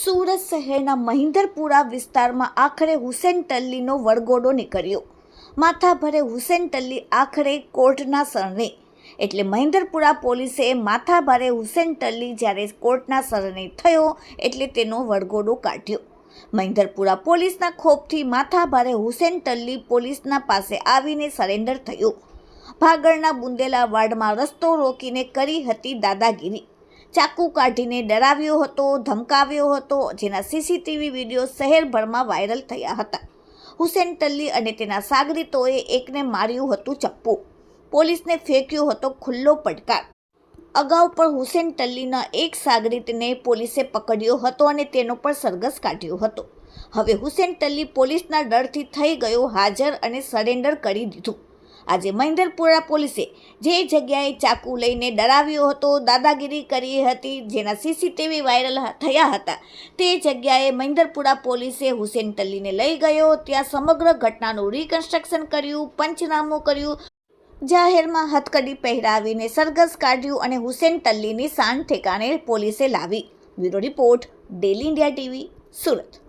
સુરત શહેરના મહિન્દરપુરા વિસ્તારમાં આખરે હુસેન ટલ્લીનો વળગોડો નીકળ્યો. માથાભરે હુસેન ટલ્લી આખરે કોર્ટના શરણે. એટલે મહિન્દરપુરા પોલીસે માથાભારે હુસેન ટલ્લી જ્યારે કોર્ટના શરણે થયો એટલે તેનો વળગોડો કાઢ્યો. મહિન્દરપુરા પોલીસના ખોફથી માથાભારે હુસેન ટલ્લી પોલીસના પાસે આવીને સરેન્ડર થયો. ભાગળના બુંદેલા વાર્ડમાં રસ્તો રોકીને કરી હતી દાદાગીરી. ચાકુ કાઢીને ડરાવ્યો હતો, ધમકાવ્યો હતો, જેના સીસીટીવી વીડિયો શહેરભરમાં વાયરલ થયા હતા. હુસેન ટલ્લી અને તેના સાગરીતોએ એકને માર્યું હતું ચપ્પુ. પોલીસને ફેંક્યો હતો ખુલ્લો પડકાર. અગાઉ પણ હુસેન ટલ્લીના એક સાગરીતને પોલીસે પકડ્યો હતો અને તેનો પણ સરઘસ કાઢ્યો હતો. હવે હુસેન ટલ્લી પોલીસના ડરથી થઈ ગયો, હાજર અને સરેન્ડર કરી દીધું. આજે મહેન્દ્રપુરા પોલીસે જે જગ્યાએ ચાકુ લઈને ડરાવ્યો હતો, દાદાગીરી કરી હતી, જેના સીસીટીવી વાયરલ થયા હતા, તે જગ્યાએ મહેન્દ્રપુરા પોલીસે હુસેન તલ્લીને લઈ ગયો, ત્યાં સમગ્ર ઘટનાનું રિકન્સ્ટ્રક્શન કર્યું, પંચનામું કર્યું, જાહેરમાં હથકડી પહેરાવીને સરઘસ કાઢ્યું અને હુસેન તલ્લીની શાન ઠેકાણે પોલીસે લાવી. Bureau report, daily India TV, Surat.